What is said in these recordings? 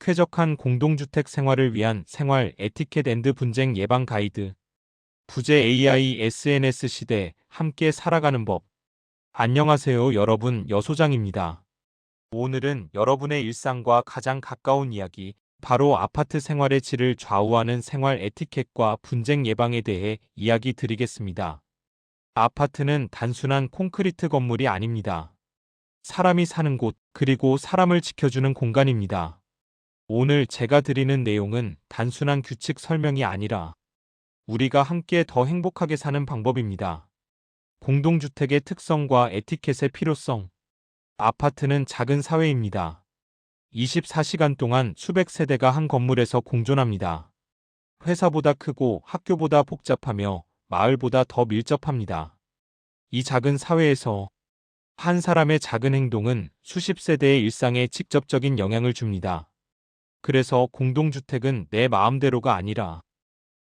쾌적한 공동주택 생활을 위한 생활 에티켓 앤드 분쟁 예방 가이드. 부재 AI SNS 시대 함께 살아가는 법. 안녕하세요 여러분 여소장입니다. 오늘은 여러분의 일상과 가장 가까운 이야기, 바로 아파트 생활의 질을 좌우하는 생활 에티켓과 분쟁 예방에 대해 이야기 드리겠습니다. 아파트는 단순한 콘크리트 건물이 아닙니다. 사람이 사는 곳, 그리고 사람을 지켜주는 공간입니다. 오늘 제가 드리는 내용은 단순한 규칙 설명이 아니라 우리가 함께 더 행복하게 사는 방법입니다. 공동주택의 특성과 에티켓의 필요성. 아파트는 작은 사회입니다. 24시간 동안 수백 세대가 한 건물에서 공존합니다. 회사보다 크고 학교보다 복잡하며 마을보다 더 밀접합니다. 이 작은 사회에서 한 사람의 작은 행동은 수십 세대의 일상에 직접적인 영향을 줍니다. 그래서 공동주택은 내 마음대로가 아니라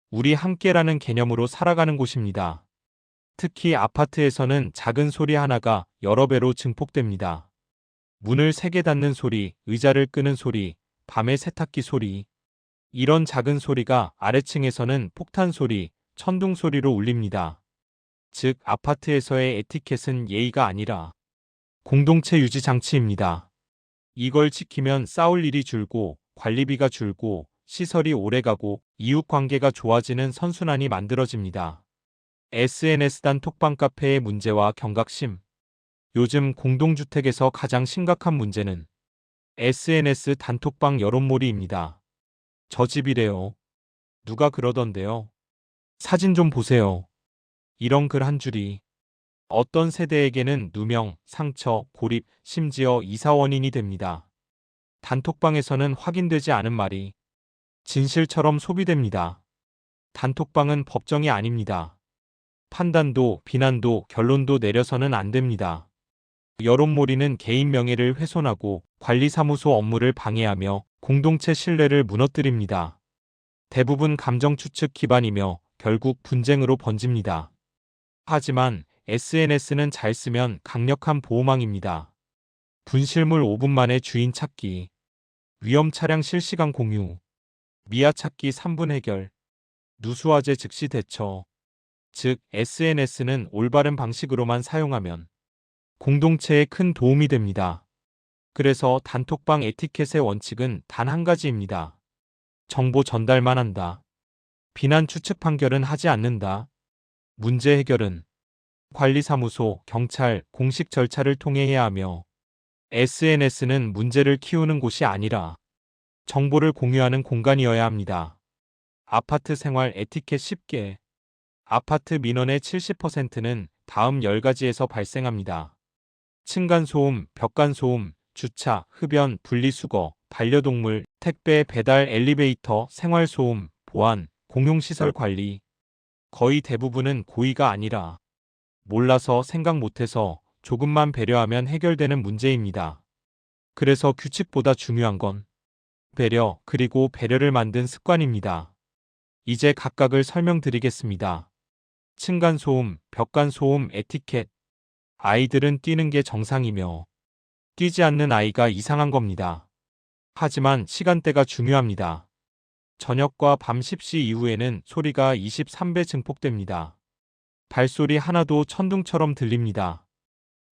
우리 함께라는 개념으로 살아가는 곳입니다. 특히 아파트에서는 작은 소리 하나가 여러 배로 증폭됩니다. 문을 세게 닫는 소리, 의자를 끄는 소리, 밤의 세탁기 소리. 이런 작은 소리가 아래층에서는 폭탄 소리, 천둥 소리로 울립니다. 즉, 아파트에서의 에티켓은 예의가 아니라 공동체 유지 장치입니다. 이걸 지키면 싸울 일이 줄고 관리비가 줄고 시설이 오래가고 이웃 관계가 좋아지는 선순환이 만들어집니다. SNS 단 톡방 카페의 문제와 경각심. 요즘 공동주택에서 가장 심각한 문제는 SNS 단톡방 여론몰이입니다. 저 집이래요. 누가 그러던데요. 사진 좀 보세요. 이런 글 한 줄이 어떤 세대에게는 누명, 상처, 고립, 심지어 이사 원인이 됩니다. 단톡방에서는 확인되지 않은 말이 진실처럼 소비됩니다. 단톡방은 법정이 아닙니다. 판단도, 비난도, 결론도 내려서는 안 됩니다. 여론몰이는 개인 명예를 훼손하고 관리사무소 업무를 방해하며 공동체 신뢰를 무너뜨립니다. 대부분 감정 추측 기반이며 결국 분쟁으로 번집니다. 하지만 SNS는 잘 쓰면 강력한 보호망입니다. 분실물 5분 만에 주인 찾기, 위험 차량 실시간 공유, 미아 찾기 3분 해결, 누수화재 즉시 대처, 즉 SNS는 올바른 방식으로만 사용하면 공동체에 큰 도움이 됩니다. 그래서 단톡방 에티켓의 원칙은 단 한 가지입니다. 정보 전달만 한다. 비난 추측 판결은 하지 않는다. 문제 해결은 관리사무소, 경찰, 공식 절차를 통해 해야 하며 SNS는 문제를 키우는 곳이 아니라 정보를 공유하는 공간이어야 합니다. 아파트 생활 에티켓 10개 아파트 민원의 70%는 다음 10가지에서 발생합니다. 층간소음, 벽간소음, 주차, 흡연, 분리수거, 반려동물, 택배, 배달, 엘리베이터, 생활소음, 보안, 공용시설 관리. 거의 대부분은 고의가 아니라 몰라서 생각 못해서 조금만 배려하면 해결되는 문제입니다. 그래서 규칙보다 중요한 건 배려 그리고 배려를 만든 습관입니다. 이제 각각을 설명드리겠습니다. 층간소음, 벽간소음, 에티켓. 아이들은 뛰는 게 정상이며 뛰지 않는 아이가 이상한 겁니다. 하지만 시간대가 중요합니다. 저녁과 밤 10시 이후에는 소리가 23배 증폭됩니다. 발소리 하나도 천둥처럼 들립니다.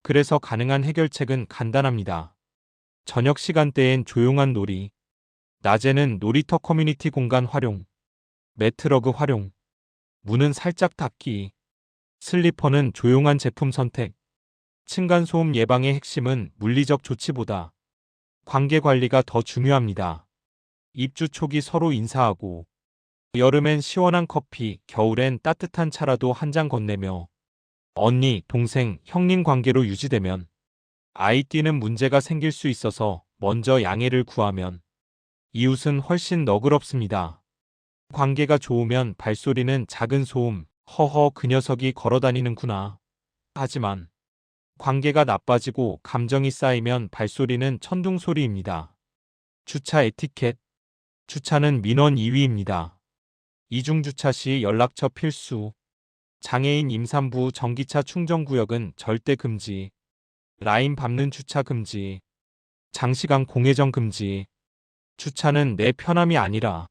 그래서 가능한 해결책은 간단합니다. 저녁 시간대엔 조용한 놀이, 낮에는 놀이터 커뮤니티 공간 활용, 매트러그 활용, 문은 살짝 닫기, 슬리퍼는 조용한 제품 선택, 층간소음 예방의 핵심은 물리적 조치보다 관계 관리가 더 중요합니다. 입주 초기 서로 인사하고, 여름엔 시원한 커피, 겨울엔 따뜻한 차라도 한 잔 건네며 언니, 동생, 형님 관계로 유지되면 아이 띠는 문제가 생길 수 있어서 먼저 양해를 구하면 이웃은 훨씬 너그럽습니다. 관계가 좋으면 발소리는 작은 소음, 허허 그 녀석이 걸어다니는구나. 하지만 관계가 나빠지고 감정이 쌓이면 발소리는 천둥 소리입니다. 주차 에티켓. 주차는 민원 2위입니다. 이중주차 시 연락처 필수. 장애인 임산부 전기차 충전구역은 절대 금지. 라인 밟는 주차 금지. 장시간 공회전 금지. 주차는 내 편함이 아니라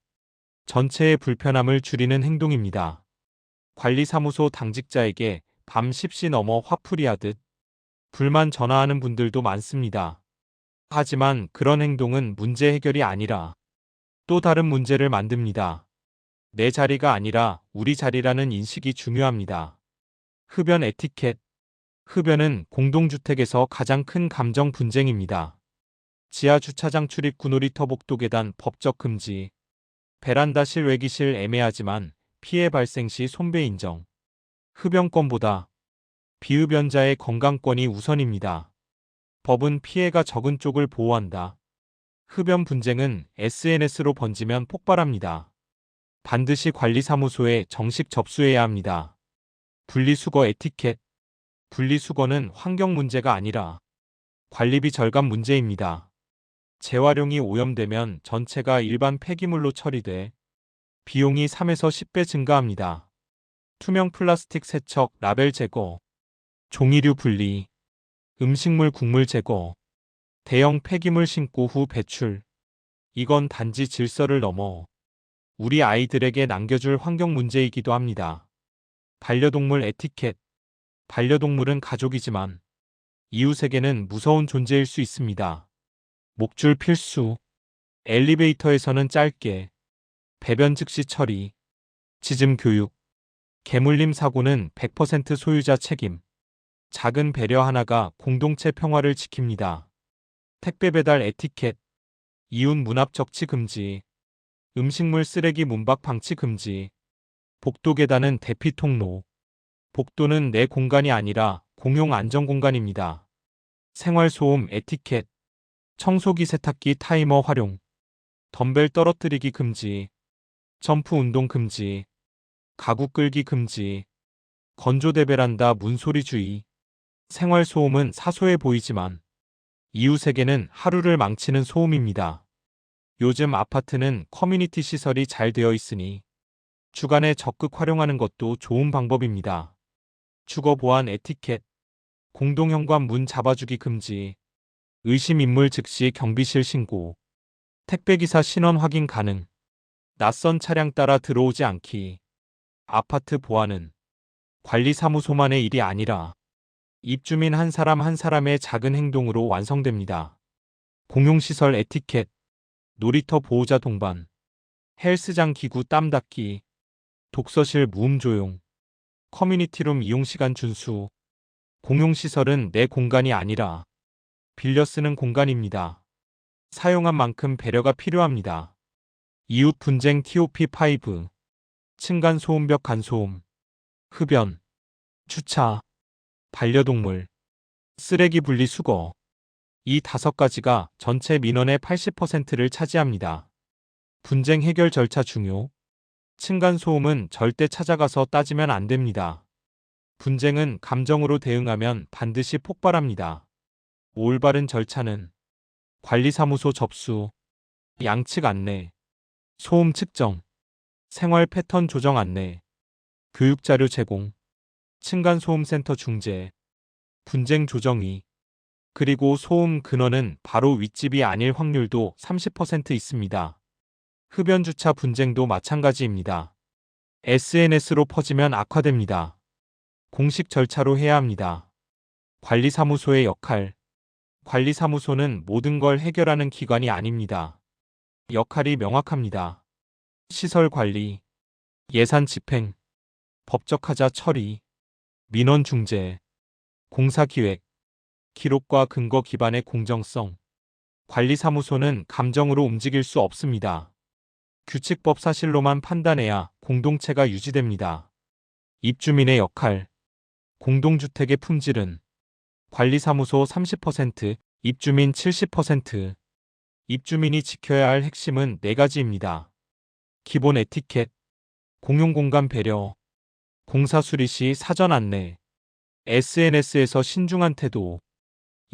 전체의 불편함을 줄이는 행동입니다. 관리사무소 당직자에게 밤 10시 넘어 화풀이 하듯 불만 전화하는 분들도 많습니다. 하지만 그런 행동은 문제 해결이 아니라 또 다른 문제를 만듭니다. 내 자리가 아니라 우리 자리라는 인식이 중요합니다. 흡연 에티켓. 흡연은 공동주택에서 가장 큰 감정 분쟁입니다. 지하 주차장 출입 구 놀이터 복도 계단 법적 금지. 베란다 실외기실 애매하지만 피해 발생 시 손배 인정. 흡연권보다 비흡연자의 건강권이 우선입니다. 법은 피해가 적은 쪽을 보호한다. 흡연 분쟁은 SNS로 번지면 폭발합니다. 반드시 관리사무소에 정식 접수해야 합니다. 분리수거 에티켓. 분리수거는 환경 문제가 아니라 관리비 절감 문제입니다. 재활용이 오염되면 전체가 일반 폐기물로 처리돼 비용이 3에서 10배 증가합니다. 투명 플라스틱 세척, 라벨 제거, 종이류 분리, 음식물 국물 제거, 대형 폐기물 신고 후 배출. 이건 단지 질서를 넘어 우리 아이들에게 남겨줄 환경 문제이기도 합니다. 반려동물 에티켓. 반려동물은 가족이지만 이웃에게는 무서운 존재일 수 있습니다. 목줄 필수. 엘리베이터에서는 짧게. 배변 즉시 처리. 지즘 교육. 개물림 사고는 100% 소유자 책임. 작은 배려 하나가 공동체 평화를 지킵니다. 택배 배달 에티켓. 이웃 문앞 적치 금지. 음식물 쓰레기 문박 방치 금지. 복도 계단은 대피 통로. 복도는 내 공간이 아니라 공용 안전 공간입니다. 생활 소음 에티켓. 청소기 세탁기 타이머 활용. 덤벨 떨어뜨리기 금지. 점프 운동 금지. 가구 끌기 금지. 건조대 베란다 문소리 주의. 생활 소음은 사소해 보이지만 이웃에게는 하루를 망치는 소음입니다. 요즘 아파트는 커뮤니티 시설이 잘 되어 있으니 주간에 적극 활용하는 것도 좋은 방법입니다. 주거 보안 에티켓. 공동 현관 문 잡아주기 금지. 의심 인물 즉시 경비실 신고. 택배기사 신원 확인 가능. 낯선 차량 따라 들어오지 않기. 아파트 보안은 관리사무소만의 일이 아니라 입주민 한 사람 한 사람의 작은 행동으로 완성됩니다. 공용시설 에티켓, 놀이터 보호자 동반, 헬스장 기구 땀 닦기, 독서실 무음 조용, 커뮤니티룸 이용 시간 준수. 공용시설은 내 공간이 아니라 빌려 쓰는 공간입니다. 사용한 만큼 배려가 필요합니다. 이웃 분쟁 TOP5 층간 소음벽 간소음 흡연 주차 반려동물, 쓰레기 분리 수거. 이 다섯 가지가 전체 민원의 80%를 차지합니다. 분쟁 해결 절차 중요. 층간 소음은 절대 찾아가서 따지면 안 됩니다. 분쟁은 감정으로 대응하면 반드시 폭발합니다. 올바른 절차는 관리사무소 접수, 양측 안내, 소음 측정, 생활 패턴 조정 안내, 교육자료 제공, 층간소음센터 중재, 분쟁 조정이, 그리고 소음 근원은 바로 윗집이 아닐 확률도 30% 있습니다. 흡연주차 분쟁도 마찬가지입니다. SNS로 퍼지면 악화됩니다. 공식 절차로 해야 합니다. 관리사무소의 역할. 관리사무소는 모든 걸 해결하는 기관이 아닙니다. 역할이 명확합니다. 시설 관리, 예산 집행, 법적 하자 처리, 민원 중재, 공사 기획, 기록과 근거 기반의 공정성, 관리사무소는 감정으로 움직일 수 없습니다. 규칙법 사실로만 판단해야 공동체가 유지됩니다. 입주민의 역할, 공동주택의 품질은 관리사무소 30%, 입주민 70%. 입주민이 지켜야 할 핵심은 네 가지입니다. 기본 에티켓, 공용공간 배려, 공사 수리 시 사전 안내, SNS에서 신중한 태도,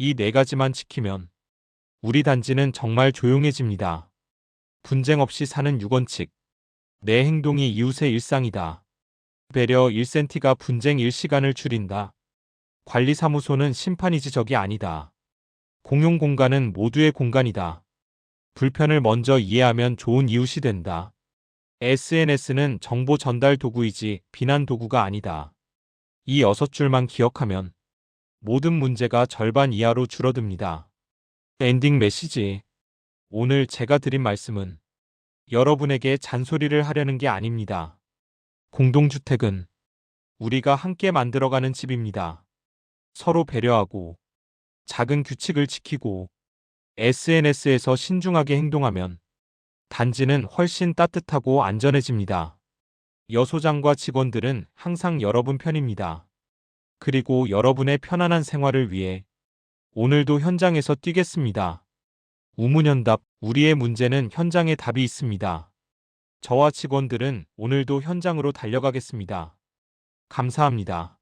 이 네 가지만 지키면 우리 단지는 정말 조용해집니다. 분쟁 없이 사는 6원칙. 내 행동이 이웃의 일상이다. 배려 1cm가 분쟁 1시간을 줄인다. 관리사무소는 심판이 지 적이 아니다. 공용 공간은 모두의 공간이다. 불편을 먼저 이해하면 좋은 이웃이 된다. SNS는 정보 전달 도구이지 비난 도구가 아니다. 이 여섯 줄만 기억하면 모든 문제가 절반 이하로 줄어듭니다. 엔딩 메시지. 오늘 제가 드린 말씀은 여러분에게 잔소리를 하려는 게 아닙니다. 공동주택은 우리가 함께 만들어가는 집입니다. 서로 배려하고 작은 규칙을 지키고 SNS에서 신중하게 행동하면 단지는 훨씬 따뜻하고 안전해집니다. 여소장과 직원들은 항상 여러분 편입니다. 그리고 여러분의 편안한 생활을 위해 오늘도 현장에서 뛰겠습니다. 우문현답, 우리의 문제는 현장에 답이 있습니다. 저와 직원들은 오늘도 현장으로 달려가겠습니다. 감사합니다.